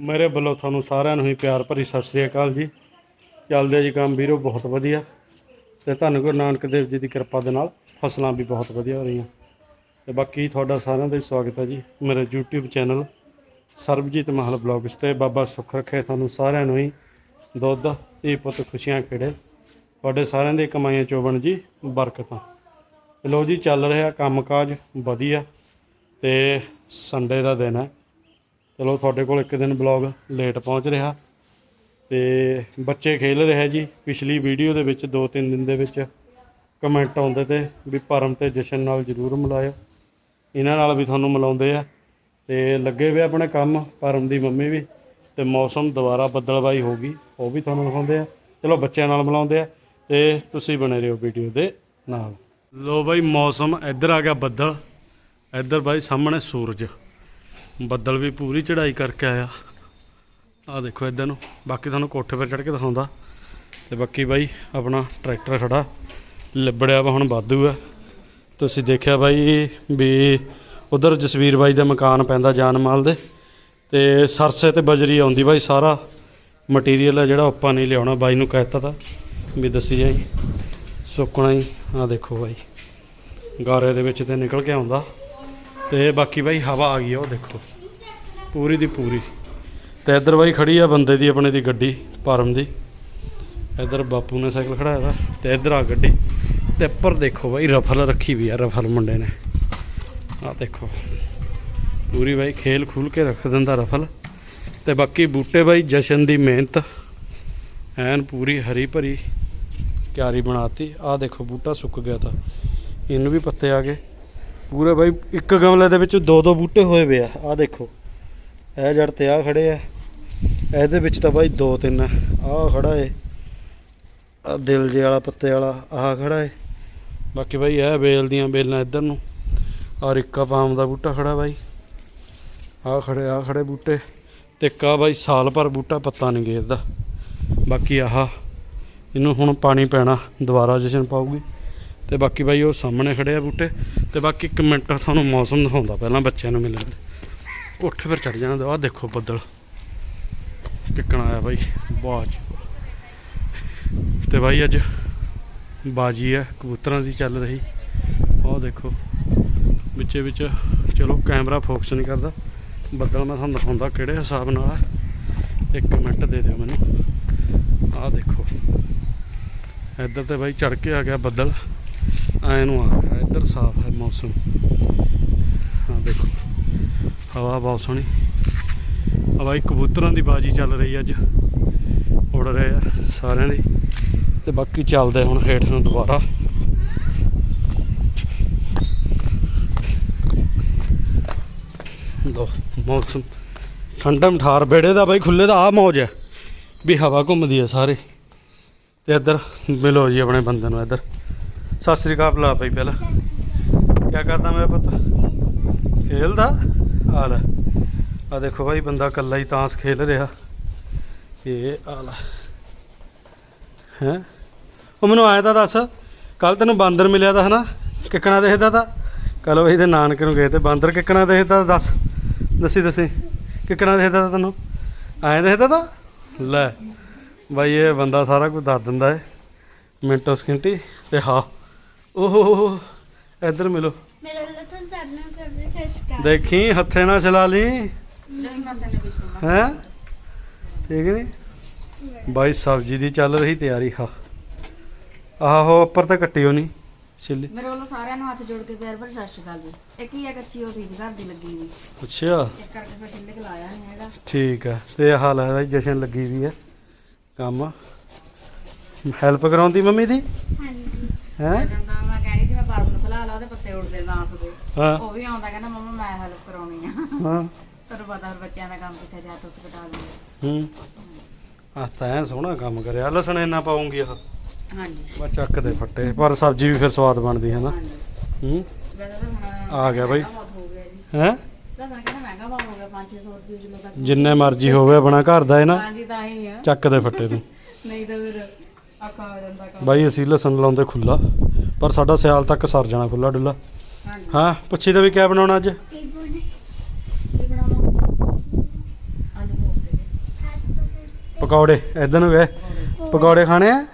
ਮੇਰੇ ਵੱਲੋਂ ਤੁਹਾਨੂੰ ਸਾਰਿਆਂ ਨੂੰ ਹੀ ਪਿਆਰ ਭਰੀ ਸਤਿ ਸ੍ਰੀ ਅਕਾਲ ਜੀ। ਚੱਲਦੇ ਜੀ ਕੰਮ ਵੀਰੋ, ਬਹੁਤ ਵਧੀਆ। ਤੇ ਧੰਨ ਗੁਰੂ ਨਾਨਕ ਦੇਵ ਜੀ ਦੀ ਕਿਰਪਾ ਦੇ ਨਾਲ ਫਸਲਾਂ ਵੀ ਬਹੁਤ ਵਧੀਆ ਹੋ ਰਹੀਆਂ। ਤੇ ਬਾਕੀ ਤੁਹਾਡਾ ਸਾਰਿਆਂ ਦਾ ਹੀ ਸਵਾਗਤ ਹੈ ਜੀ। ਮੇਰੇ YouTube ਚੈਨਲ ਸਰਬਜੀਤ ਮਹਲ ਬਲੌਗਸ ਤੇ ਬਾਬਾ ਸੁੱਖ ਰੱਖੇ ਤੁਹਾਨੂੰ ਸਾਰਿਆਂ ਨੂੰ ਹੀ ਦੁੱਧ, ਧੀ ਪੁੱਤ ਖੁਸ਼ੀਆਂ ਖੇੜੇ। ਤੁਹਾਡੇ ਸਾਰਿਆਂ ਦੇ ਕਮਾਈਆਂ ਚੋਬਣ ਜੀ, ਬਰਕਤਾਂ। ਤੇ ਲੋ ਜੀ, ਚੱਲ ਰਿਹਾ ਕੰਮਕਾਜ ਵਧੀਆ। ਤੇ ਸੰਡੇ ਦਾ ਦਿਨ ਹੈ। ਚਲੋ ਤੁਹਾਡੇ ਕੋਲ ਇੱਕ ਦਿਨ ਬਲੌਗ ਲੇਟ ਪਹੁੰਚ ਰਿਹਾ ਤੇ ਬੱਚੇ ਖੇਲ ਰਹੇ ਜੀ। ਪਿਛਲੀ ਵੀਡੀਓ ਦੇ ਵਿੱਚ ਦੋ ਤਿੰਨ ਦਿਨ ਦੇ ਵਿੱਚ ਕਮੈਂਟ ਆਉਂਦੇ ਤੇ ਵੀ ਪਰਮ ਤੇ ਜਸ਼ਨ ਨਾਲ ਜ਼ਰੂਰ ਮਿਲਾਇਓ। ਇਹਨਾਂ ਨਾਲ ਵੀ ਤੁਹਾਨੂੰ ਮਿਲਾਉਂਦੇ ਆ। ਤੇ ਲੱਗੇ ਹੋਏ ਆਪਣੇ ਕੰਮ ਪਰਮ ਦੀ ਮੰਮੀ ਵੀ ਤੇ ਮੌਸਮ ਦੁਬਾਰਾ ਬੱਦਲਵਾਈ ਹੋ ਗਈ, ਉਹ ਵੀ ਤੁਹਾਨੂੰ ਦਿਖਾਉਂਦੇ ਆ। ਚਲੋ ਬੱਚਿਆਂ ਨਾਲ ਮਿਲਾਉਂਦੇ ਆ ਤੇ ਤੁਸੀਂ ਬਣੇ ਰਹੋ ਵੀਡੀਓ ਦੇ ਨਾਲ। ਲੋ ਬਾਈ, ਮੌਸਮ ਇੱਧਰ ਆ ਗਿਆ ਬੱਦਲ। ਇੱਧਰ ਬਾਈ, ਸਾਹਮਣੇ ਸੂਰਜ। ਬੱਦਲ ਵੀ ਪੂਰੀ ਚੜ੍ਹਾਈ ਕਰਕੇ ਆਇਆ। ਆ ਦੇਖੋ ਇੱਧਰ ਨੂੰ। ਬਾਕੀ ਤੁਹਾਨੂੰ ਕੋਠੇ 'ਤੇ ਚੜ੍ਹ ਕੇ ਦਿਖਾਉਂਦਾ। ਤੇ ਬਾਕੀ ਬਾਈ, ਆਪਣਾ ਟਰੈਕਟਰ ਖੜਾ। ਲਿਬੜਿਆ ਵਾ, ਹੁਣ ਵਾਧੂ ਆ। ਤੁਸੀਂ ਦੇਖਿਆ ਬਾਈ ਵੀ ਉਧਰ ਜਸਵੀਰ ਬਾਈ ਦਾ ਮਕਾਨ ਪੈਂਦਾ ਜਾਨ ਮਾਲ ਦੇ। ਤੇ ਸਰਸੇ ਤੇ ਬਜਰੀ ਆਉਂਦੀ ਬਾਈ ਸਾਰਾ। ਮਟੀਰੀਅਲ ਆ ਜਿਹੜਾ, ਆਪਾਂ ਨਹੀਂ ਲਿਆਉਣਾ। ਬਾਈ ਨੂੰ ਕਹਿਤਾ ਤਾਂ ਵੀ ਦੱਸੀ ਜਾਈ। ਸੁੱਕਣਾ ਹੀ। ਆ ਦੇਖੋ ਬਾਈ। ਗਾਰੇ ਦੇ ਵਿੱਚ ਤੇ ਨਿਕਲ ਕੇ ਆਉਂਦਾ। ਤੇ ਬਾਕੀ ਬਾਈ ਹਵਾ ਆ ਗਈ ਆ, ਉਹ ਦੇਖੋ। ਪੂਰੀ ਦੀ ਪੂਰੀ। ਤੇ ਇੱਧਰ ਬਾਈ ਖੜੀ ਆ ਬੰਦੇ ਦੀ, ਆਪਣੇ ਦੀ ਗੱਡੀ, ਪਰਮ ਦੀ। ਇੱਧਰ ਬਾਪੂ ਨੇ ਸਾਈਕਲ ਖੜਾਇਆ ਵਾ, ਤੇ ਇੱਧਰ ਆ ਗੱਡੀ। ਤੇ ਉੱਪਰ ਦੇਖੋ ਬਾਈ, ਰਫਲ ਰੱਖੀ ਵੀ ਆ, ਰਫਲ ਮੁੰਡੇ ਨੇ। ਆ ਦੇਖੋ। ਪੂਰੀ ਬਾਈ ਖੇਲ ਖੂਲ ਕੇ ਰੱਖ ਦਿੰਦਾ ਰਫਲ। ਤੇ ਬਾਕੀ ਬੂਟੇ ਬਾਈ ਜਸ਼ਨ ਦੀ ਮਿਹਨਤ। ਐਨ ਪੂਰੀ ਹਰੀ ਭਰੀ, ਕਿਆਰੀ ਬਣਾਤੀ। ਆ ਦੇਖੋ ਬੂਟਾ ਸੁੱਕ ਗਿਆ ਤਾਂ। ਇਹਨੂੰ ਵੀ ਪੱਤੇ ਆ ਗਏ। ਪੂਰੇ ਬਾਈ, ਇੱਕ ਗਮਲੇ ਦੇ ਵਿੱਚ ਦੋ ਦੋ ਬੂਟੇ ਹੋਏ ਵੇ ਆ ਆ ਦੇਖੋ। ਇਹ ਜੜ ਤੇ ਆ ਖੜੇ ਆ। ਇਹਦੇ ਵਿੱਚ ਤਾਂ ਬਾਈ ਦੋ ਤਿੰਨ ਆ ਆਹ ਖੜਾ ਏ। ਆ ਦਿਲ ਜੇ ਵਾਲਾ, ਪੱਤੇ ਵਾਲਾ, ਆਹ ਖੜਾ ਏ। ਬਾਕੀ ਬਾਈ ਇਹ ਬੇਲ ਦੀਆਂ ਬੇਲਾਂ ਇੱਧਰ ਨੂੰ। ਔਰ ਇੱਕਾ ਪਾਮ ਦਾ ਬੂਟਾ ਖੜਾ ਬਾਈ। ਆਹ ਖੜੇ ਆ ਖੜੇ ਬੂਟੇ। ਤੇ ਇੱਕਾ ਬਾਈ ਸਾਲ ਭਰ ਬੂਟਾ, ਪੱਤਾ ਨਹੀਂ ਗੇਰਦਾ। ਬਾਕੀ ਆਹ, ਇਹਨੂੰ ਹੁਣ ਪਾਣੀ ਪੈਣਾ, ਦੁਬਾਰਾ ਜਸ਼ਨ ਪਾਊਗੀ। ਤੇ ਬਾਕੀ ਬਾਈ ਉਹ ਸਾਹਮਣੇ ਖੜੇ ਆ ਬੂਟੇ, ਤੇ ਬਾਕੀ ਇੱਕ ਮਿੰਟ ਤੁਹਾਨੂੰ ਮੌਸਮ ਦਿਖਾਉਂਦਾ ਪਹਿਲਾਂ ਬੱਚਿਆਂ ਨੂੰ ਮਿਲਣ ਦੇ ਕੋਠੇ ਪਰ ਚੜ ਜਾਣਾ ਆਹ ਦੇਖੋ ਬੱਦਲ। ਕਿੱਕਣ ਆਇਆ ਬਾਈ, ਵਾਹ ਜੀ ਤੇ ਬਾਈ ਅੱਜ ਬਾਜੀ ਹੈ ਕਬੂਤਰਾਂ ਦੀ ਚੱਲ ਰਹੀ। ਉਹ ਦੇਖੋ, ਵਿੱਚੇ ਵਿੱਚ, ਚਲੋ ਕੈਮਰਾ ਫੋਕਸ ਨਹੀਂ ਕਰਦਾ। ਬੱਦਲ ਮੈਂ ਤੁਹਾਨੂੰ ਦਿਖਾਉਂਦਾ ਕਿਹੜੇ ਹਿਸਾਬ ਨਾਲ ਹੈ ਇੱਕ ਮਿੰਟ ਦੇ ਦਿਓ ਮੈਨੂੰ। ਆਹ ਦੇਖੋ, ਇੱਧਰ ਤੇ ਬਾਈ ਚੜ ਕੇ ਆ ਗਿਆ ਬੱਦਲ। ਐ ਨੂੰ ਆ ਗਿਆ, ਇੱਧਰ ਸਾਫ਼ ਹੈ ਮੌਸਮ। ਹਾਂ ਦੇਖੋ, ਹਵਾ ਬਹੁਤ ਸੋਹਣੀ। ਆ ਬਾਈ ਕਬੂਤਰਾਂ ਦੀ ਬਾਜੀ ਚੱਲ ਰਹੀ ਅੱਜ। ਉੜ ਰਹੇ ਆ ਸਾਰਿਆਂ ਦੀ। ਤੇ ਬਾਕੀ ਚੱਲਦੇ ਹੁਣ ਹੇਠ ਨੂੰ ਦੁਬਾਰਾ। ਲੋ ਮੌਸਮ। ਠੰਡਾ ਮਠਾਰ ਬੇੜੇ ਦਾ ਬਾਈ ਖੁੱਲੇ ਦਾ ਆ ਮੌਜ ਹੈ। ਵੀ ਹਵਾ ਘੁੰਮਦੀ ਹੈ ਸਾਰੇ। ਤੇ ਇੱਧਰ, ਮਿਲੋ ਜੀ ਆਪਣੇ ਬੰਦੇ ਨੂੰ ਇੱਧਰ। ਸਤਿ ਸ੍ਰੀ ਅਕਾਲ ਬੁਲਾ ਪਈ ਪਹਿਲਾਂ। ਕੀ ਕਰਦਾ ਮੇਰਾ ਪੁੱਤ? ਖੇਲਦਾ? ਆ ਲੈ ਆ ਦੇਖੋ ਭਾਈ, ਬੰਦਾ ਇਕੱਲਾ ਹੀ ਤਾਂਸ ਖੇਲ ਰਿਹਾ। ਇਹ ਆ ਲੈ ਹੈ? ਉਹ ਮੈਨੂੰ ਆਇਆ ਤਾਂ ਦੱਸ ਕੱਲ ਤੈਨੂੰ ਬਾਂਦਰ ਮਿਲਿਆ ਤਾਂ ਹਨਾ? ਕਿੱਕਣਾ ਦੇਖਦਾ ਤਾਂ? ਕੱਲ ਉਹ ਇਹਦੇ ਨਾਨਕੇ ਨੂੰ ਗਏ ਤੇ ਬਾਂਦਰ ਕਿੱਕਣਾ ਦੇਖਦਾ ਦੱਸ। ਦੱਸੀ ਦੱਸੀ। ਕਿੱਕਣਾ ਦੇਖਦਾ ਤਾਂ ਤੈਨੂੰ? ਐਂ ਦੇਖਦਾ ਤਾਂ? ਲੈ। ਬਾਈ, ਇਹ ਬੰਦਾ ਸਾਰਾ ਕੁਝ ਦੱਸ ਦਿੰਦਾ ਏ। ਮਿੰਟੋ ਸਕਿੰਟੀ ਤੇ ਹਾਂ। ਓਹੋ ਇੱਧਰ ਮਿਲੋ। ਮੇਰਾ ਲਥਨ ਸਾਹਿਬ ਨੂੰ ਕਰਦੇ ਸਤਿ ਸ਼੍ਰੀ ਅਕਾਲ ਦੇਖੀ ਹੱਥੇ ਨਾਲ ਚਲਾ ਲਈ। ਹੈ? ਠੀਕ ਨਹੀਂ? ਬਾਈ ਸਬਜ਼ੀ ਦੀ ਚੱਲ ਰਹੀ ਤਿਆਰੀ ਹਾਂ। ਆਹੋ ਉੱਪਰ ਤਾਂ ਕੱਟੀ ਹੋਣੀ ਛਿੱਲੀ। ਮੇਰੇ ਵੱਲੋਂ ਸਾਰਿਆਂ ਨੂੰ ਹੱਥ ਜੋੜ ਕੇ ਪਿਆਰ ਭਰੀ ਸਤਿ ਸ਼੍ਰੀ ਅਕਾਲ ਜੀ। ਇੱਕ ਹੀ ਆ ਕੱਚੀ ਉਹ ਰੀਜ ਘਰ ਦੀ ਲੱਗੀ ਵੀ ਅੱਛਾ। ਇਸ ਕਰਕੇ ਫਿਰ ਛਿੱਲੇ ਲਾਇਆ ਨਹੀਂ ਹੈਗਾ। ਠੀਕ ਆ ਤੇ ਆਹ ਲੈ ਬਾਈ ਜਸ਼ਨ ਲੱਗੀ ਵੀ ਹੈ। ਕੰਮ। ਹੈਲਪ ਕਰਾਉਂਦੀ ਮੰਮੀ ਦੀ? ਹਾਂਜੀ। ਹੈ? ਕਹਿੰਦਾ ਮੈਂ ਕਹਿ ਰਹੀ ਸੀ ਮੈਂ ਪਰਮ ਨੂੰ ਖਲਾ ਲਾ ਉਹਦੇ ਪੱਤੇ ਉੱਡਦੇ ਨਾਸ ਦੇ। ਹਾਂ। ਉਹ ਵੀ ਆਉਂਦਾ ਕਹਿੰਦਾ ਮੰਮਾ ਮੈਂ ਹੈਲਪ ਕਰਾਉਣੀ ਆ। ਹਾਂ। ਤੁਹਾਨੂੰ ਪਤਾ ਹੋਰ ਬੱਚਿਆਂ ਦਾ ਕੰਮ ਕਿੱਥੇ ਜਾ ਤੁੱਤ ਕਟਾ ਲੈਂਦੇ ਹੂੰ। ਆਹ ਤਾਂ ਐਂ ਸੋਹਣਾ ਕੰਮ ਕਰਿਆ। ਲਸਣ ਇੰਨਾ ਪਾਉਂਗੀ ਆਹ। ਹਾਂਜੀ। ਬਸ ਚੱਕ ਦੇ ਫੱਟੇ। ਪਰ ਸਬਜ਼ੀ ਵੀ ਫਿਰ ਸਵਾਦ ਬਣਦੀ ਹੈ ਨਾ। ਹਾਂਜੀ। ਹੂੰ। ਵੈਸੇ ਤਾਂ ਹੁਣ ਆ ਗਿਆ ਬਾਈ। ਮਹਿੰਗਾ ਬਹੁਤ ਹੋ ਗਿਆ ਜੀ। ਹੈ? ਤਾਂ ਮੈਂ ਕਹਿੰਦਾ ਮਹਿੰਗਾ ਬਹੁਤ ਹੋ ਗਿਆ 5-600 ਰੁਪਏ ਕਿਲੋ ਤੱਕ। ਜਿੰਨੇ ਮਰਜ਼ੀ ਹੋਵੇ ਆਪਣਾ ਘਰ ਦਾ ਹੈ ਨਾ। ਹਾਂਜੀ ਤਾਂ ਹੀ ਆ। ਚੱਕ ਦੇ ਫੱਟੇ ਤੂੰ। ਨਹੀਂ ਤਾਂ ਫਿਰ ਆਕਾ ਹੋ ਜਾਂਦਾ ਕੰਮ। ਬਾਈ ਅਸੀਂ ਲਸਣ ਲਾਉਂਦੇ ਖੁੱਲਾ ਪਰ ਸਾਡਾ ਸਿਆਲ ਤੱਕ ਸਰ ਜਾਣਾ ਖੁੱਲਾ ਡੁੱਲਾ ਹਾਂਜੀ। ਹਾਂ ਪੁੱਛੀ ਤੇ ਵੀ ਕਿਆ ਬਣਾਉਣਾ ਅੱਜ? ਕੀ ਬੋਲ ਕੀ ਬਣਾਵਾਂ? ਆਲੂ ਕੋਫਤੇ ਪਕੌੜੇ ਇਧਰ ਨੂੰ ਗਏ ਪਕੌੜੇ ਖਾਣੇ ਆ?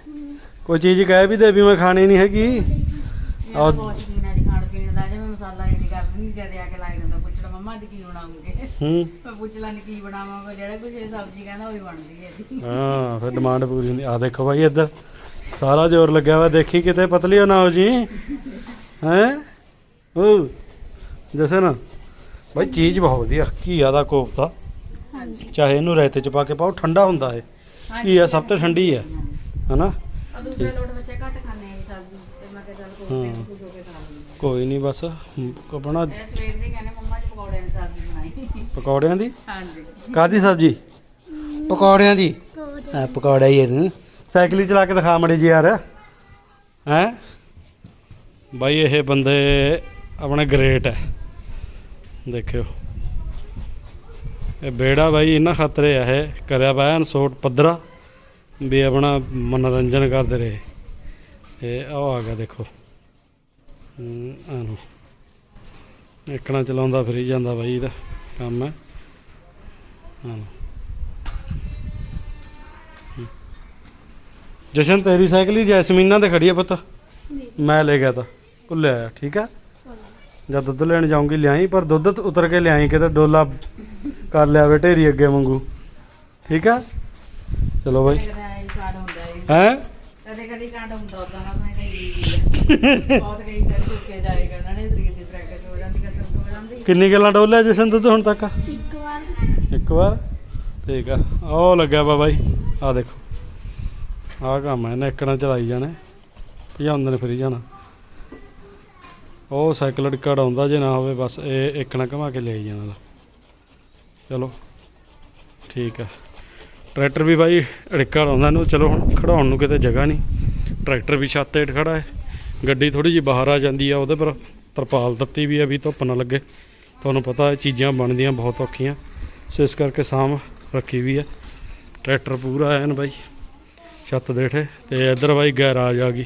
ਕੋਈ ਚੀਜ਼ ਕਹਿ ਵੀ ਦੇ ਵੀ ਮੈਂ ਖਾਣੀ ਨਹੀਂ ਹੈਗੀ। ਆਹ- ਬਹੁਤ ਸ਼ੌਕੀਨ ਹੈ ਜੀ ਖਾਣ ਪੀਣ ਦਾ। ਜੇ ਮੈਂ ਮਸਾਲਾ ਰੈਡੀ ਕਰ ਦਿੰਦੀ ਜਦ ਆ ਕੇ ਲਾਈ ਜਾਂਦਾ ਪੁੱਛਣਾ ਮੰਮਾ ਅੱਜ ਕੀ ਬਣਾਉਂਗੇ? ਹੂੰ। ਮੈਂ ਪੁੱਛ ਲੈਂਦੀ ਕੀ ਬਣਾਵਾਂ ਪਰ ਜਿਹੜਾ ਕੁਝ ਇਹ ਸਬਜ਼ੀ ਕਹਿੰਦਾ ਉਹੀ ਬਣਦੀ ਹੈ ਜੀ ਹਾਂ ਫਿਰ ਡਿਮਾਂਡ ਪੂਰੀ ਹੁੰਦੀ। ਆ ਦੇਖੋ ਭਾਈ ਇੱਧਰ। ਸਾਰਾ ਜ਼ੋਰ ਲੱਗਿਆ ਵਾ ਦੇਖੀ ਕਿਤੇ ਪਤਲੀ ਹੋ ਨਾ ਹੋ ਜੀ। ਹੈ? ਓ ਜਸਨ ਭਾਈ ਚੀਜ਼ ਬਹੁਤ ਵਧੀਆ ਘੀਆ ਦਾ ਕੋਫਤਾ। ਹਾਂਜੀ। ਚਾਹੇ ਇਹਨੂੰ ਰਾਇਤੇ ਚ ਪਾ ਕੇ ਪਾਓ ਠੰਡਾ ਹੁੰਦਾ ਹੈ ਘੀਆ ਸਭ ਤੋਂ ਠੰਡੀ ਹੈ। ਹਨਾ? ਆ ਦੂਸਰੇ ਲੋਟ ਬੱਚੇ ਘੱਟ ਖਾਂਦੇ ਆ ਜੀ ਸਬਜ਼ੀ। ਤੇ ਮੈਂ ਕਿਹਾ ਚੱਲ ਕੋਈ ਹਾਂ। ਹੋ ਕੇ ਖਾ ਕੋਈ ਨਹੀਂ ਬਸ ਆਪਣਾ ਇਹ ਸਵੇਰ ਦੇ ਕਹਿੰਦੇ ਮੰਮਾ ਜੀ ਪਕੌੜੇ ਦੀ ਸਬਜ਼ੀ ਬਣਾਈ। ਪਕੌੜਿਆਂ ਦੀ? ਹਾਂਜੀ। ਕਾਦੀ ਸਬਜੀ? ਪਕੌੜਿਆਂ ਦੀ? ਆ ਪਕੌੜਾ ਹੀ ਇਹਨੂੰ। ਸਾਈਕਲ ਹੀ ਚਲਾ ਕੇ ਦਿਖਾ ਮੜੇ ਜੀ ਯਾਰ। ਹੈ? ਬਾਈ ਇਹ ਬੰਦੇ ਆਪਣੇ ਗ੍ਰੇਟ ਹੈ। ਦੇਖਿਓ। ਇਹ ਬੇੜਾ ਬਾਈ ਇਹਨਾਂ ਖਾਤਰੇ ਆ ਇਹ। ਕਰਿਆ ਐਨ ਸੋਟ ਪੱਧਰਾ ਵੀ ਆਪਣਾ ਮਨੋਰੰਜਨ ਕਰਦੇ ਰਹੇ। ਇਹ ਆਹ ਆ ਗਿਆ ਦੇਖੋ। ਹੂੰ ਆਨੂੰ ਇੱਕਣਾ ਚਲਾਉਂਦਾ ਫਰੀ ਜਾਂਦਾ ਬਾਈ ਇਹਦਾ ਕੰਮ ਹੈ। ਹਾਂ ਜਸ਼ਨ ਤੇਰੀ ਸਾਈਕਲ ਹੀ ਜੈਸਮੀਨਾਂ ਤੇ ਖੜੀ ਆ ਪੁੱਤ? ਮੈਂ ਲੈ ਗਿਆ ਤਾਂ। ਭੁੱਲਿਆ ਆ, ਠੀਕ ਆ ਜਦ ਦੁੱਧ ਲੈਣ ਜਾਊਂਗੀ ਲਿਆਈ ਪਰ ਦੁੱਧ ਉਤਰ ਕੇ ਲਿਆਈ ਕਿਤੇ ਡੋਲਾ ਕਰ ਲਿਆ ਵੇ ਢੇਰੀ ਅੱਗੇ ਵਾਂਗੂ। ਠੀਕ ਆ ਚਲੋ ਬਾਈ ਕਦੇ ਆਈ ਕਾਰਡ ਹੁੰਦਾ ਹੈ? ਕਦੇ ਕਦੇ ਕਾਂਡ ਹੁੰਦਾ ਉਦਾਂ ਨਾ ਮੈਂ ਕਹੀ ਬਹੁਤ ਕਈ ਸਾਰੀ ਚੁੱਕੇ ਜਾਏਗਾ ਉਹਨਾਂ ਨੇ ਸਰੀਰ ਦੀ ਪ੍ਰੈਕਟਿਸ ਹੋ ਜਾਂਦੀ ਕਸਰਤ ਹੋ। ਜਾਂਦੀ ਕਿੰਨੀ ਗੱਲਾਂ ਡੋਲਿਆ ਜਸ਼ਨ ਦੁੱਧ ਹੁਣ ਤੱਕ? ਇੱਕ ਵਾਰ। ਇੱਕ ਵਾਰ? ਠੀਕ ਆ। ਉਹ ਲੱਗਿਆ ਵਾ ਬਾਈ ਆ ਦੇਖੋ। ਆਹ ਕੰਮ ਹੈ ਇਹਨੇ ਇੱਕਣਾ ਚਲਾਈ ਜਾਣਾ। ਭਜਾਉਂਦੇ ਨੇ ਫਿਰੀ ਜਾਣਾ। ਉਹ ਸਾਈਕਲ ਡਿੱਕੜ ਆਉਂਦਾ ਜੇ ਨਾ ਹੋਵੇ ਬਸ ਇਹ ਇੱਕਣਾ ਘਮਾ ਕੇ ਲੈ ਜਾਣਾ। ਚਲੋ। ਠੀਕ ਆ। ਟਰੈਕਟਰ ਵੀ ਬਾਈ ਅੜਿੱਕਾ ਲਾਉਂਦਾ ਇਹਨੂੰ। ਚਲੋ ਹੁਣ ਖੜਾਉਣ ਨੂੰ ਕਿਤੇ ਜਗ੍ਹਾ ਨਹੀਂ। ਟਰੈਕਟਰ ਵੀ ਛੱਤ ਹੇਠ ਖੜਾ ਹੈ। ਗੱਡੀ ਥੋੜੀ ਜਿਹੀ ਬਾਹਰ ਆ ਜਾਂਦੀ ਆ ਉਹਦੇ ਪਰ ਤਰਪਾਲ ਦਿੱਤੀ ਵੀ ਆ ਵੀ ਧੁੱਪ ਨਾ ਲੱਗੇ। ਤੁਹਾਨੂੰ ਪਤਾ ਇਹ ਚੀਜ਼ਾਂ ਬਣਦੀਆਂ ਬਹੁਤ ਔਖੀਆਂ। ਸੋ ਇਸ ਕਰਕੇ ਸਾਮ ਰੱਖੀ ਵੀ ਹੈ ਟਰੈਕਟਰ ਪੂਰਾ ਐਨ ਬਾਈ ਛੱਤ ਦੇ ਹੇਠੇ। ਤੇ ਇੱਧਰ ਬਾਈ ਗੈਰਾਜ ਆ ਗਈ,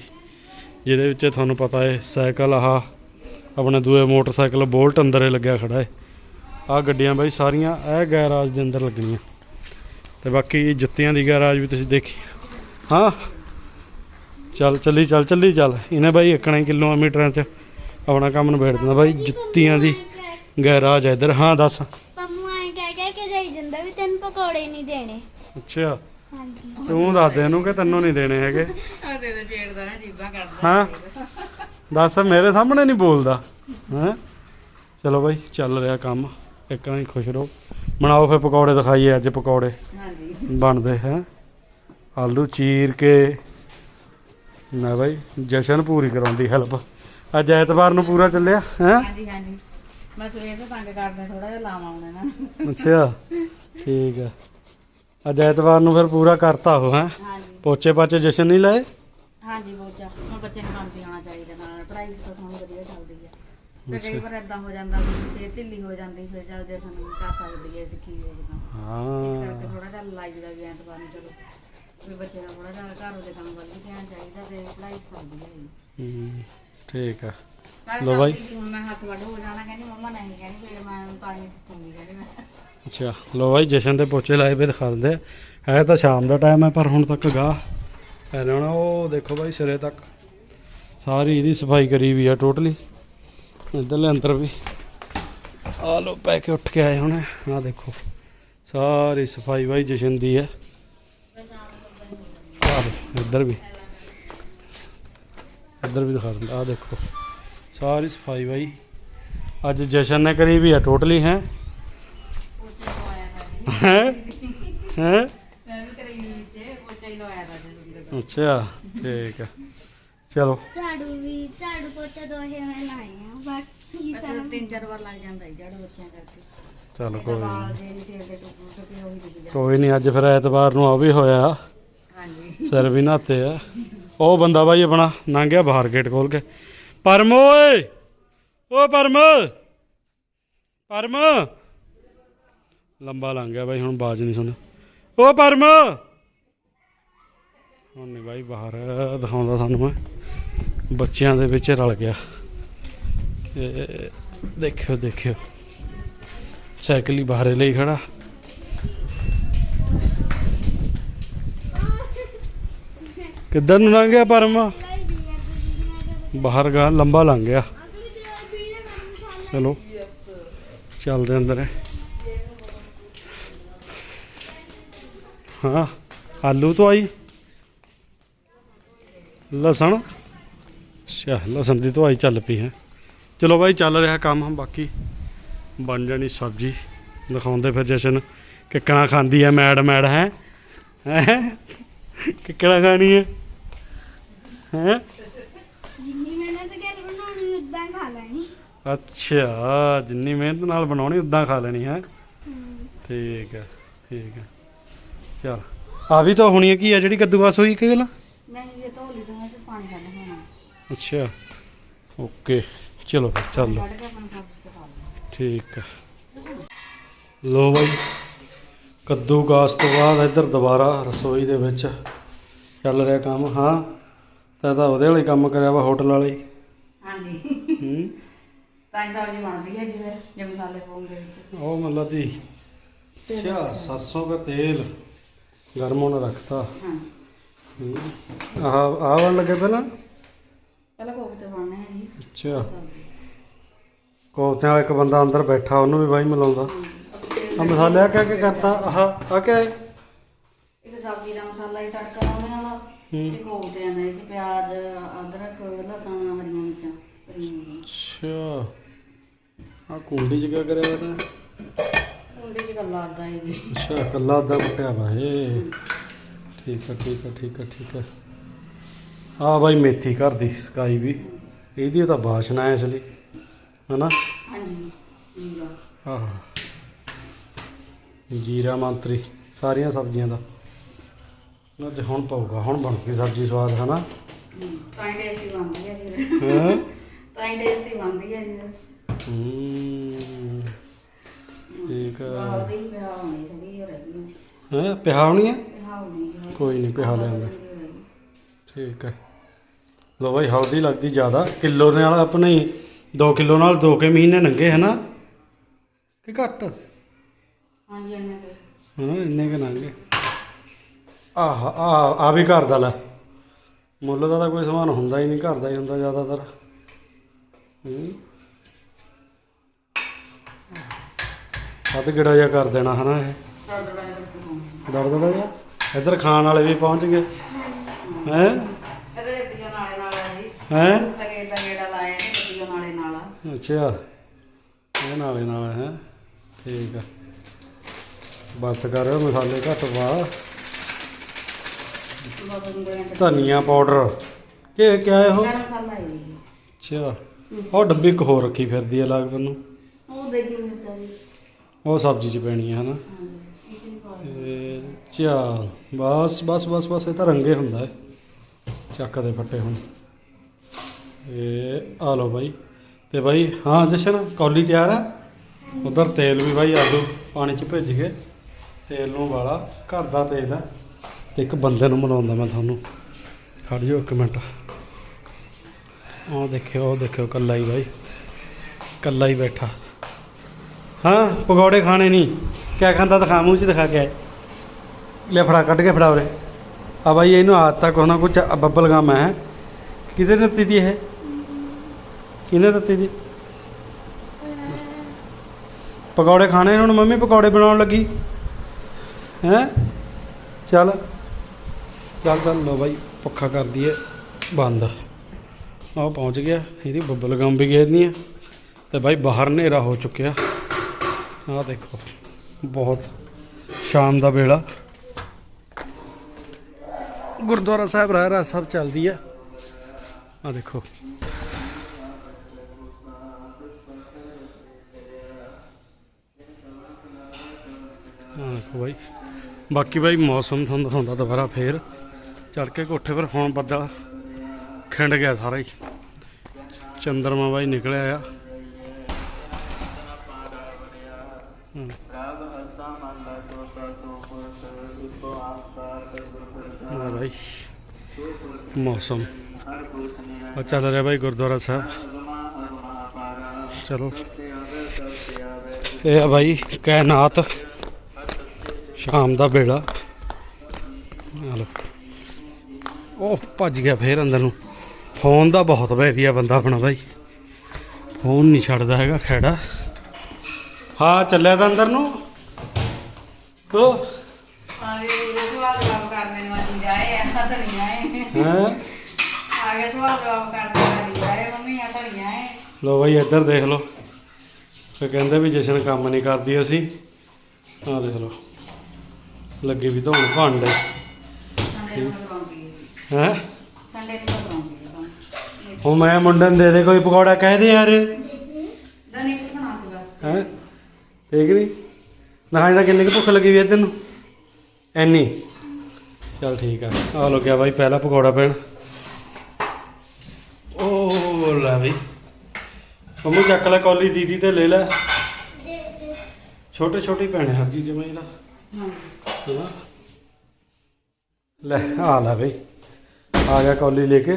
ਜਿਹਦੇ ਵਿੱਚ ਤੁਹਾਨੂੰ ਪਤਾ ਹੈ ਸਾਈਕਲ ਆਹ ਆਪਣੇ ਦੂਏ ਮੋਟਰਸਾਈਕਲ ਬੋਲਟ ਅੰਦਰ ਲੱਗਿਆ ਖੜਾ ਹੈ। ਆਹ ਗੱਡੀਆਂ ਬਾਈ ਸਾਰੀਆਂ ਇਹ ਗੈਰਾਜ ਦੇ ਅੰਦਰ ਲੱਗਣੀਆਂ। ਤੇ ਬਾਕੀ ਜੁੱਤੀਆਂ ਦੀ ਗੈਰਾਜ ਵੀ ਤੁਸੀਂ ਦੇਖੀ। ਹਾਂ। ਚੱਲ ਚੱਲੀ ਚੱਲ ਚੱਲੀ ਚੱਲ। ਇਹਨੇ ਬਾਈ ਇੱਕਣਾ ਹੀ ਕਿਲੋਮੀਟਰਾਂ 'ਚ ਆਪਣਾ ਕੰਮ ਨਿਬੇੜ ਦਿੰਦਾ। ਬਾਈ ਜੁੱਤੀਆਂ ਦੀ ਗੈਰਾਜ ਹੈ ਇੱਧਰ। ਹਾਂ ਦੱਸ। ਪੰਮੂ ਐਂ ਕਹਿ ਕਹਿ ਕੇ ਜਾਈ ਜਾਂਦਾ ਵੀ ਤੈਨੂੰ ਪਕੌੜੇ ਨਹੀਂ ਦੇਣੇ। ਅੱਛਾ। ਹਾਂਜੀ। ਤੂੰ ਦੱਸ ਦੇ ਇਹਨੂੰ ਕਿ ਤੈਨੂੰ ਨਹੀਂ ਦੇਣੇ ਹੈਗੇ। ਆ ਦੇ ਦੇ ਛੇੜਦਾ ਨਾ ਜੀਬਾਂ ਕੱਢਦਾ। ਹਾਂ। ਦੱਸ ਮੇਰੇ ਸਾਹਮਣੇ ਨਹੀਂ ਬੋਲਦਾ। ਹੈ? ਚਲੋ ਬਾਈ ਚੱਲ ਰਿਹਾ ਕੰਮ। ਇੱਕ ਨਾਲ ਹੀ ਖੁਸ਼ ਰਹੋ। ਬਣਾਓ ਫਿਰ ਪਕੌੜੇ ਦਿਖਾਈਏ ਅੱਜ ਪਕੌੜੇ। ਹਾਂਜੀ। ਬਣਦੇ ਹੈ। ਆਲੂ ਚੀਰ ਕੇ ਨਾ ਬਾਈ ਜਸ਼ਨ ਪੂਰੀ ਕਰਾਉਂਦੀ ਹੈਲਪ ਅੱਜ ਐਤਵਾਰ ਨੂੰ ਪੂਰਾ ਚੱਲਿਆ ਹੈ? ਹਾਂਜੀ ਹਾਂਜੀ। ਮੈਂ ਸਵੇਰ ਤੋਂ ਤੰਗ ਕਰਦੇ ਥੋੜਾ ਜਿਹਾ ਲਾਵਾਂ ਉਹਨਾਂ ਨਾਲ ਅੱਛਾ ਠੀਕ ਆ। ਅੱਜ ਐਤਵਾਰ ਨੂੰ ਫਿਰ ਪੂਰਾ ਕਰਤਾ ਉਹ ਹੈ? ਹਾਂਜੀ। ਪੋਚੇ ਪਾਚੇ ਜਸ਼ਨ ਨਹੀਂ ਲਾਏ? ਹਾਂਜੀ ਬੋਚਾ ਹੁਣ ਬੱਚੇ ਨੂੰ ਕੰਮ ਤੇ ਆਉਣਾ ਚਾਹੀਦਾ ਨਾਲ। ਪੜ੍ਹਾਈ ਤਾਂ ਸਾਨੂੰ ਵਧੀਆ ਚੱਲਦੀ ਹੈ ਤੇ ਕਈ ਵਾਰ ਇਦਾਂ ਹੋ ਜਾਂਦਾ ਵੀ ਸਿਹਤ ਢਿੱਲੀ ਹੋ ਜਾਂਦੀ ਫਿਰ ਚੱਲ ਜੇ ਸਾਨੂੰ ਕਰ ਸਕਦੀ ਹੈ ਇਸ ਕਰਕੇ ਹਾਂ। ਥੋੜਾ ਜਿਹਾ ਲਾਈਵ ਦਾ ਵੀ ਐਤਵਾਰ ਨੂੰ ਚਲੋ ਵੀ ਬੱਚੇ ਦਾ ਥੋੜਾ ਜਿਹਾ ਘਰ ਦੇ ਕੰਮ ਵੱਲ ਵੀ ਧਿਆਨ ਚਾਹੀਦਾ ਤੇ ਪੜ੍ਹਾਈ ਕਰਦੀ ਹੈ ਹਮ, ਠੀਕ ਆ। ਲਓ ਬਾਈ। ਹੁਣ ਮੈਂ ਹੱਥ ਵੱਢ ਹੋ ਜਾਣਾ ਕਹਿੰਦੀ ਮੰਮਾ ਨਹੀਂ ਕਹਿੰਦੀ ਫਿਰ ਮੈਂ ਤਾਂ ਨਹੀਂ ਸਿੱਖੂੰਗੀ ਕਹਿੰਦੀ ਮੈਂ। ਅੱਛਾ ਲੋ ਬਾਈ ਜਸ਼ਨ ਦੇ ਪੋਚੇ ਲਾਏ ਵੇ ਦਿਖਾ ਦਿੰਦੇ ਆ। ਹੈ ਤਾਂ ਸ਼ਾਮ ਦਾ ਟਾਈਮ ਹੈ ਪਰ ਹੁਣ ਤੱਕ ਗਾਹ ਹੈ ਨਾ ਉਹ ਦੇਖੋ ਬਾਈ ਸਿਰੇ ਤੱਕ। ਸਾਰੀ ਇਹਦੀ ਸਫ਼ਾਈ ਕਰੀ ਵੀ ਆ ਟੋਟਲੀ ਇੱਧਰਲੇ ਅੰਦਰ ਵੀ। ਆ ਲੋ ਪੈ ਕੇ ਉੱਠ ਕੇ ਆਏ ਹੁਣ। ਆ ਦੇਖੋ ਸਾਰੀ ਸਫ਼ਾਈ ਬਾਈ ਜਸ਼ਨ ਦੀ ਹੈ। ਆ ਇੱਧਰ ਵੀ। ਇੱਧਰ ਵੀ ਦਿਖਾ ਦਿੰਦਾ ਆ ਦੇਖੋ। ਸਾਰੀ ਸਫ਼ਾਈ ਬਾਈ। ਅੱਜ ਜਸ਼ਨ ਨੇ ਕਰੀ ਵੀ ਆ ਟੋਟਲੀ ਹੈ? ਹੈ? ਹੈ? ਹੀ ਅੱਛਾ ਠੀਕ ਆ। ਚਲੋ। ਝਾੜੂ ਵੀ ਝਾੜੂ ਪੋਚਾ ਦੋਹੇ ਮੈਂ ਲਾਏ ਆ ਬਾਕੀ ਸਾਰਾ ਤਿੰਨ ਚਾਰ ਵਾਰ ਲੱਗ ਜਾਂਦਾ ਹੈ ਝਾੜੂ ਬੱਚਿਆਂ ਕਰਕੇ। ਚਲ ਕੋਈ ਨਹੀਂ। ਦੇ ਤੇਲ ਦੇ ਟੁੱਟ ਟੁੱਟ ਕੇ ਉਹੀ ਦਿਖ ਜਾਂਦਾ। ਕੋਈ ਨਹੀਂ ਅੱਜ ਫਿਰ ਐਤਵਾਰ ਨੂੰ ਆ ਵੀ ਹੋਇਆ। ਹਾਂਜੀ। ਸਿਰ ਵੀ ਨਹਾਤੇ ਆ। ਉਹ ਬੰਦਾ ਬਾਈ ਆਪਣਾ ਲੰਘ ਗਿਆ ਬਾਹਰ ਗੇਟ ਖੋਲ ਕੇ। ਪਰਮ ਓਏ! ਓ ਪਰਮ! ਪਰਮ! ਲੰਬਾ ਲੰਘ ਗਿਆ ਬਾਈ ਹੁਣ ਬਾਜ ਨਹੀਂ ਸੁਣ ਓ ਪਰਮ! ਹੁਣ ਨਹੀਂ ਬਾਈ ਬਾਹਰ ਦਿਖਾਉਂਦਾ ਸਾਨੂੰ ਮੈਂ। ਬੱਚਿਆਂ ਦੇ ਵਿੱਚ ਰਲ ਗਿਆ। ਇਹ ਦੇਖਿਓ ਦੇਖਿਓ। ਸਾਈਕਲ ਹੀ ਬਾਹਰੇ ਲਈ ਖੜਾ। ਕਿੱਧਰ ਨੂੰ ਲੰਘ ਗਿਆ ਪਰਮਾ? ਬਾਹਰ ਗਾ, ਲੰਬਾ ਲੰਘ ਗਿਆ। ਚਲੋ, ਚੱਲਦੇ ਅੰਦਰ। ਹਾਂ, ਆਲੂ ਤੋਂ ਆਈ। ਲਸਣ। ਅੱਛਾ ਲਸਣ ਦੀ ਧੁਆਈ ਚੱਲ ਪਈ ਹੈ। ਚਲੋ ਬਾਈ ਚੱਲ ਰਿਹਾ ਕੰਮ ਬਾਕੀ ਬਣ ਜਾਣੀ ਸਬਜ਼ੀ। ਦਿਖਾਉਂਦੇ ਫਿਰ ਜਸ਼ਨ ਕਿੱਕਣਾ ਖਾਂਦੀ ਹੈ ਮੈਡ ਮੈਡ ਹੈ। ਹੈ? ਕਿੱਕਣਾ ਖਾਣੀ ਹੈ? ਹੈ? ਜਿੰਨੀ ਮਿਹਨਤ ਕਰ ਬਣਾਉਣੀ ਉਦਾਂ ਖਾ ਲੈਣੀ। ਅੱਛਾ ਜਿੰਨੀ ਮਿਹਨਤ ਨਾਲ ਬਣਾਉਣੀ ਉਦਾਂ ਖਾ ਲੈਣੀ ਹੈ? ਠੀਕ ਹੈ ਠੀਕ ਹੈ। ਚਲ ਆ ਵੀ ਤਾਂ ਹੋਣੀ ਹੈ ਕੀ ਹੈ ਜਿਹੜੀ ਕੱਦੂਕਸ ਹੋਈ ਕਿ ਗੱਲ ਨਹੀਂ ਇਹ ਧੋ ਲਈ ਤਾਂ ਪਾਣੀ ਕੱਢ ਹੋਣਾ ਅੱਛਾ। ਓਕੇ ਚਲੋ ਫਿਰ ਚੱਲੋ। ਲਓ ਠੀਕ ਹੈ ਲੋ ਬਾਈ ਕੱਦੂ ਗਾਸ ਤੋਂ ਬਾਅਦ ਇੱਧਰ ਦੁਬਾਰਾ ਰਸੋਈ ਦੇ ਵਿੱਚ ਚੱਲ ਰਿਹਾ ਕੰਮ ਹਾਂ? ਤਾਂ ਤਾਂ ਉਹਦੇ ਵਾਲੇ ਕੰਮ ਕਰਿਆ ਵਾ ਹੋਟਲ ਵਾਲੇ। ਹਾਂਜੀ। ਹੂੰ? ਤਾਂ ਹੀ ਸਬਜ਼ੀ ਬਣਦੀ ਹੈ ਜੀ ਫਿਰ ਜੇ ਮਸਾਲੇ ਪਾਉਂਗੇ ਵਿੱਚ। ਉਹ ਮਤਲਬ ਦੀ। ਅੱਛਾ ਸਰਸੋਂ ਦਾ ਤੇਲ ਗਰਮ ਹੋਣ ਰੱਖਤਾ। ਹਾਂ। ਹੂੰ। ਆਹ ਆਹ ਵਾਲਾ ਲੱਗੇ ਪਹਿਲਾਂ ਪਹਿਲਾਂ ਕੋਫਤੇ ਬਣਨੇ ਹੈ ਜੀ। ਅੱਛਾ। ਕੋਫਤਿਆਂ ਵਾਲਾ ਇੱਕ ਬੰਦਾ ਅੰਦਰ ਬੈਠਾ ਉਹਨੂੰ ਵੀ ਬਾਈ ਮਿਲਾਉਂਦਾ। ਆ ਮਸਾਲੇ ਆ ਕਿਆ ਕਿਆ ਕਰਤਾ? ਆਹ ਆ ਕਿਆ ਹੈ? ਇੱਕ ਸਬਜ਼ੀ ਦਾ ਮਸਾਲਾ ਹੀ ਤੜਕਾ ਲਾਉਣੇ ਵਾਲਾ ਇੱਕ ਕੋਫਤੇ ਆਂਦੇ ਇਸ ਪਿਆਜ਼ ਅਦਰਕ ਲਸਣ ਹਰੀਆਂ ਮਿਰਚਾਂ ਅੱਛਾ। ਆ ਕੁੰਡੀ ਕਿਆ ਕਰਿਆ ਇਹਨੇ ਕੁੰਡੇ ਚ ਗੱਲਾਂ ਆਦਾ ਹੈ ਜੀ। ਅੱਛਾ ਕੱਲਾ ਅੱਧਾ ਕੁੱਟਿਆ ਵਾ ਇਹ ਠੀਕ ਆ ਠੀਕ ਆ ਠੀਕ ਆ ਠੀਕ ਆ। ਆ ਬਾਈ ਮੇਥੀ ਘਰ ਦੀ ਸਕਾਈ ਵੀ। ਇਹਦੀ ਤਾਂ ਬਾਸ਼ਨਾ ਹੈ ਇਸ ਲਈ ਹਨਾ? ਹਾਂਜੀ ਆ ਆਹ ਜੀਰਾ ਮੰਤਰੀ ਸਾਰੀਆਂ ਸਬਜ਼ੀਆਂ ਦਾ। ਅੱਜ ਹੁਣ ਪਾਊਗਾ ਹੁਣ ਬਣ ਗਈ ਸਬਜ਼ੀ ਸਵਾਦ ਹਨਾ? ਹੂੰ, ਤਾਂ ਹੀ ਟੇਸਟੀ ਬਣਦੀ ਹੈ ਜੀ। ਹਾਂ? ਤਾਂ ਹੀ ਟੇਸਟੀ ਬਣਦੀ ਹੈ ਜੀ। ਹੂੰ ਠੀਕ ਪਿਆ ਹੋਣੀ ਹੋ ਰਹੀ ਹੈ ਹੋਣੀ ਹੈ ਪਿਆ ਜੀ ਕੋਈ ਨਹੀਂ ਪਿਹਾ ਲਿਆਂਦਾ। ਠੀਕ ਹੈ ਲੋ ਬਾਈ ਹਲਦੀ ਲੱਗਦੀ ਜ਼ਿਆਦਾ। ਕਿਲੋ ਨਾਲ ਆਪਣੇ 2 ਕਿਲੋ ਨਾਲ 2 ਕੇ ਮਹੀਨੇ ਲੰਘੇ ਹਨਾ ਕਿ ਘੱਟ? ਹਾਂਜੀ ਇਹਨਾਂ ਦੇ ਹਾਂ ਇੰਨੇ ਕੁ ਆਹ ਆ ਆ ਵੀ ਘਰ ਦਾ ਲੈ। ਮੁੱਲ ਦਾ ਤਾਂ ਕੋਈ ਸਮਾਨ ਹੁੰਦਾ ਹੀ ਨਹੀਂ ਘਰ ਦਾ ਹੀ ਹੁੰਦਾ ਜ਼ਿਆਦਾਤਰ। ਹੂੰ। ਅੱਧ ਗਿੜਾ ਜਿਹਾ ਕਰ ਦੇਣਾ ਹਨਾ ਇਹ? ਥੋੜਾ ਥੋੜਾ ਜਿਹਾ ਕਰਕੇ ਪਾਉਣਾ ਦਰਦ ਦਾ ਜਿਹਾ? ਇੱਧਰ ਖਾਣ ਵਾਲੇ ਵੀ ਪਹੁੰਚ ਗਏ। ਹੈ ਇਹਦੇ ਰੱਤੀਆਂ ਨਾਲੇ ਨਾਲ ਆ ਜੀ ਹੈ? ਤਗੇ ਦਾ ਗੇੜਾ ਲਾਇਆ ਨੇ ਰੱਤੀਆਂ ਨਾਲੇ ਨਾਲ ਆ। ਅੱਛਾ ਇਹ ਨਾਲੇ ਨਾਲ ਹੈ? ਠੀਕ ਆ। ਬਸ ਕਰ ਮਸਾਲੇ ਘੱਟ ਪਾ। ਧਨੀਆ ਪਾਊਡਰ। ਕੀ ਕਿਆ ਹੈ ਉਹ? ਗਰਮ ਮਸਾਲਾ ਹੈ ਜੀ ਅੱਛਾ ਉਹ ਡੱਬੀ ਇੱਕ ਹੋਰ ਰੱਖੀ ਫਿਰਦੀ ਆ ਲਾਗ ਨੂੰ ਉਹ ਦੇਗੀ ਮਿਰਚਾਂ ਜੀ ਉਹ ਸਬਜ਼ੀ 'ਚ ਪੈਣੀ ਹੈ ਹਨਾ ਇਹ। ਤੇ ਬਸ ਬਸ ਬਸ ਬਸ ਇਹ ਤਾਂ ਰੰਗੇ ਹੁੰਦਾ ਹੈ। ਚੱਕ ਦੇ ਫੱਟੇ ਹੁਣ। ਇਹ ਆ ਲਓ ਬਾਈ। ਤੇ ਬਾਈ ਹਾਂ ਜਸ਼ਨ ਕੌਲੀ ਤਿਆਰ ਆ? ਉਧਰ ਤੇਲ ਵੀ ਬਾਈ ਆਲੂ ਪਾਣੀ 'ਚ ਭਿੱਜ ਗਏ ਤੇਲ ਨੂੰ ਵਾਲਾ ਘਰ ਦਾ ਤੇਲ ਆ। ਤੇ ਇੱਕ ਬੰਦੇ ਨੂੰ ਬਣਾਉਂਦਾ ਮੈਂ ਤੁਹਾਨੂੰ। ਖੜ ਜਾਓ ਇੱਕ ਮਿੰਟ। ਉਹ ਦੇਖਿਓ ਉਹ ਦੇਖਿਓ ਕੱਲਾ ਹੀ ਬਾਈ। ਕੱਲਾ ਹੀ ਬੈਠਾ। ਹਾਂ ਪਕੌੜੇ ਖਾਣੇ ਨਹੀਂ। ਕਿਆ ਖਾਂਦਾ ਦਿਖਾ ਮੂੰਹ 'ਚ ਦਿਖਾ ਕੇ ਆਏ। ਲੈ ਫੜਾ ਕੱਢ ਕੇ ਫੜਾ ਉਰੇ। ਆ ਬਾਈ ਇਹਨੂੰ ਆਦਤ ਕੁਛ ਨਾ ਕੁਛ ਬੱਬਲ ਗਮ ਹੈ। ਕਿਹਦੇ ਨੇ ਦਿੱਤੀ ਦੀ ਇਹ? ਕਿਹਨੇ ਦਿੱਤੀ ਦੀ ਪਕੌੜੇ ਖਾਣੇ ਹੁਣ ਮੰਮੀ ਪਕੌੜੇ ਬਣਾਉਣ ਲੱਗੀ। ਹੈ? ਚੱਲ। ਚੱਲ ਚੱਲ ਲੋ ਬਾਈ, ਪੱਖਾ ਕਰ ਦਈਏ। ਬੰਦ। ਆਹ ਪਹੁੰਚ ਗਿਆ। ਇਹਦੀ ਬੱਬਲ ਗਮ ਵੀ ਗੇਰਨੀ ਹੈ ਤੇ ਬਾਈ ਬਾਹਰ ਹਨੇਰਾ ਹੋ ਚੁੱਕਿਆ। ਆਹ ਦੇਖੋ, ਬਹੁਤ ਸ਼ਾਮ ਦਾ ਵੇਲਾ। ਗੁਰਦੁਆਰਾ ਸਾਹਿਬ ਰਹਿ ਰਾ ਸਭ ਚੱਲਦੀ ਆ। ਆ ਦੇਖੋ। ਆ ਦੇਖੋ ਬਾਈ। ਬਾਕੀ ਬਾਈ ਮੌਸਮ ਤੁਹਾਨੂੰ ਦਿਖਾਉਂਦਾ ਦੁਬਾਰਾ ਫੇਰ। ਚੜ ਕੇ ਕੋਠੇ ਪਰ ਹੁਣ ਬੱਦਲ ਖਿੰਡ ਗਿਆ ਸਾਰਾ ਹੀ। ਚੰਦਰਮਾ ਬਾਈ ਨਿਕਲਿਆ ਆ। ਬਾਈ। ਮੌਸਮ। ਆ ਚੱਲ ਰਿਹਾ ਬਾਈ ਗੁਰਦੁਆਰਾ ਸਾਹਿਬ। ਚਲੋ। ਇਹ ਆ ਬਾਈ ਕਾਇਨਾਤ ਸ਼ਾਮ ਦਾ ਵੇਲਾ। ਆ ਉਹ ਭੱਜ ਗਿਆ ਫੇਰ ਅੰਦਰ ਨੂੰ। ਫੋਨ ਦਾ ਬਹੁਤ ਵੈਰੀਆ ਬੰਦਾ ਆਪਣਾ ਬਾਈ। ਫੋਨ ਨਹੀਂ ਛੱਡਦਾ ਹੈਗਾ ਖੈੜਾ। ਹਾਂ ਚੱਲਿਆ ਤਾਂ ਅੰਦਰ ਨੂੰ। ਉਹ ਆ ਗਏ ਉਹਦੇ ਸਵਾਲ ਜਵਾਬ ਕਰਨੇ ਨੂੰ ਅੱਜ ਜਾਏ ਆ ਧਣੀਆਂ ਏ ਹੈ? ਆ ਗਏ ਸਵਾਲ ਜਵਾਬ ਕਰਨੇ ਨੂੰ ਜਾਏ ਮੰਮੀ ਆ ਧਣੀਆਂ ਏ ਲੋ ਬਾਈ ਇੱਧਰ ਦੇਖ ਲਓ। ਤੇ ਕਹਿੰਦੇ ਵੀ ਜਸ਼ਨ ਕੰਮ ਨਹੀਂ ਕਰਦੀ ਅਸੀਂ। ਆਹ ਦੇਖ ਲਓ। ਲੱਗੇ ਵੀ ਧੋਣ ਭਾਂਡੇ। ਹੈ ਹੈ? ਸੰਡੇ ਨੂੰ ਹੈ ਮੈਂ ਮੁੰਡੇ ਨੂੰ ਦੇ ਦੇ ਕੋਈ ਪਕੌੜਾ ਕਹਿ ਦੇ ਯਾਰ। ਦਨੀ ਕਿ ਬਣਾ ਕੇ ਬਸ। ਹੈ? ਠੀਕ ਨਹੀਂ ਕਿੰਨੀ ਕੁ ਭੁੱਖ ਲੱਗੀ ਵੀ ਇੱਧਰ ਨੂੰ ਐਨੀ। ਚਲ ਠੀਕ ਆ। ਆ ਲੱਗਿਆ ਬਾਈ ਪਹਿਲਾ ਪਕੌੜਾ ਪੈਣ ਉਹ ਲੈ ਬਈ। ਮੰਮੀ ਚੱਕ ਲੈ ਕੌਲੀ ਦੀਦੀ ਤੇ ਲੈ ਲੈ। ਛੋਟੇ ਛੋਟੇ ਹੀ ਪੈਣੇ ਹਰ ਚੀਜ਼ ਮੈਂ ਇਹਦਾ। ਹਾਂ ਹਨਾ ਲੈ ਆ ਲੈ ਬਈ। ਆ ਗਿਆ ਕੌਲੀ ਲੈ ਕੇ।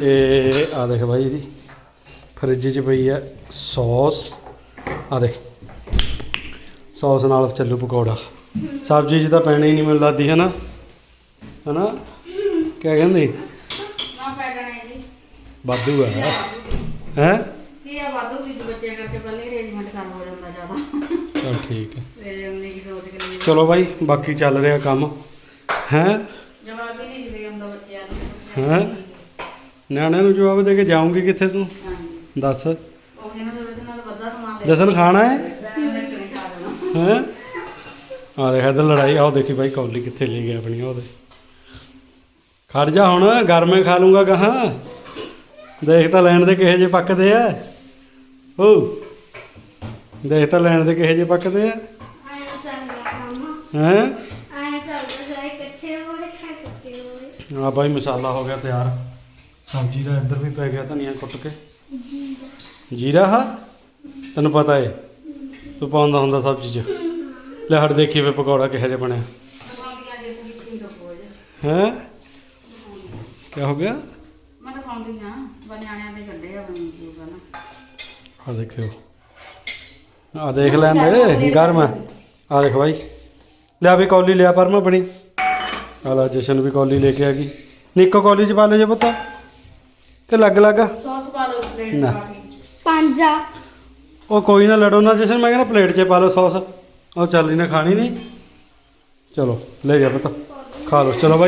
ਤੇ ਆ ਦੇਖ ਬਾਈ ਇਹਦੀ। ਫਰਿੱਜ 'ਚ ਪਈ ਆ ਸੌਸ। ਆ ਦੇਖ। ਸੌਸ ਨਾਲ ਚੱਲੂ ਪਕੌੜਾ। ਸਬਜ਼ੀ 'ਚ ਤਾਂ ਪੈਣਾ ਹੀ ਨਹੀਂ ਮੈਨੂੰ ਲੱਗਦੀ ਹੈ ਨਾ ਹਨਾ? ਕਿਆ ਕਹਿੰਦੀ? ਨਾ ਪੈ ਜਾਣਾ ਜੀ ਵਾਧੂ ਹੈ ਹੈ? ਕੀ ਆ ਵਾਧੂ ਦੀ ਬੱਚੇ ਕਰਕੇ ਪਹਿਲੇ ਅਰੇਂਜਮੈਂਟ ਕਰ ਹੋ ਜਾਂਦਾ ਜ਼ਿਆਦਾ। ਚਲ ਠੀਕ ਹੈ ਮੇਰੇ ਉਹਨੇ ਕੀ ਸੋਚ ਕੇ ਲਈ ਚਲੋ ਬਾਈ ਬਾਕੀ ਚੱਲ ਰਿਹਾ ਕੰਮ। ਹੈ? ਜਵਾਬ ਹੀ ਨਹੀਂ ਦੇ ਹੁੰਦਾ ਬੱਚਿਆਂ ਨੂੰ। ਹੈਂ? ਨਿਆਣਿਆਂ ਨੂੰ ਜਵਾਬ ਦੇ ਕੇ ਜਾਊਂਗੀ ਕਿੱਥੇ ਤੂੰ? ਦੱਸ। ਜਸਨ ਖਾਣਾ ਹੈ? ਹੈ? ਆ ਦੇਖ ਇੱਧਰ ਲੜਾਈ ਆਓ ਦੇਖੀ ਬਾਈ ਕੌਲੀ ਕਿੱਥੇ ਲੈ ਗਿਆ ਆਪਣੀ ਉਹਦੇ। ਖੜ ਜਾ ਹੁਣ ਗਰਮੇ ਖਾ ਲੂੰਗਾ ਗਾਹਾਂ। ਦੇਖ ਤਾਂ ਲੈਣ ਦੇ ਕਿਹੇ ਜੇ ਪੱਕਦੇ ਆ। ਹੋ ਦੇਖ ਤਾਂ ਲੈਣ ਦੇ ਕਿਹੇ ਜੇ ਪੱਕਦੇ ਆ। ਹੈ? ਆ ਬਾਈ ਮਸਾਲਾ ਹੋ ਗਿਆ ਤਿਆਰ। ਸਬਜ਼ੀ ਦਾ ਇੱਧਰ ਵੀ ਪੈ ਗਿਆ ਧਨੀਆ ਕੁੱਟ ਕੇ। ਜੀਰਾ ਹਾ? ਤੈਨੂੰ ਪਤਾ ਏ ਤੂੰ ਪਾਉਂਦਾ ਹੁੰਦਾ ਸਬਜ਼ੀ 'ਚ। ਲੈ ਹਟ ਦੇਖੀ ਵੇ ਪਕੌੜਾ ਕਿਹੋ ਜਿਹਾ ਬਣਿਆ। ਹੋ? ਜੇ ਹੈ ਕੀ ਹੋ ਗਿਆ? ਮੈਂ ਤਾਂ ਖਾਉਂਦੀ ਆ ਬਨਿਆਣਿਆਂ ਦੇ ਛੱਡੇ ਆ ਬਣੀ ਜੂਗਾ ਨਾ। ਆ ਦੇਖਿਓ। ਆ ਦੇਖ ਲੈਂਦੇ ਗਰਮ ਆ। ਆ ਦੇਖ ਬਾਈ। ਲਿਆ ਵੀ ਕੌਲੀ ਲਿਆ ਪਰਮਾ ਬਣੀ। ਆ ਲੈ ਜਸ਼ਨ ਵੀ ਕੌਲੀ ਲੈ ਕੇ ਆ ਗਈ। ਨਿੱਕੋ ਕੌਲੀ ਚ ਪਾ ਲੈ ਜੇ ਪੁੱਤ। ਕਿ ਲੱਗ ਲੱਗ ਸੌਸ ਪਾ ਲਓ ਪਲੇਟ ਨਾ। ਪਾ ਕੇ। ਪੰਜਾ ਉਹ ਕੋਈ ਨਾ ਲੜੋ ਨਾ ਜਸ਼ਨ ਮੈਂ ਕਹਿੰਦਾ ਪਲੇਟ 'ਚ ਪਾ ਲਓ ਸੌਸ। ਉਹ ਚੱਲ ਰਹੀ ਨਾ ਖਾਣੀ ਨਹੀਂ ਚਲੋ ਲੈ ਜਾ ਪੁੱਤ। ਖਾ ਲਓ। ਚਲੋ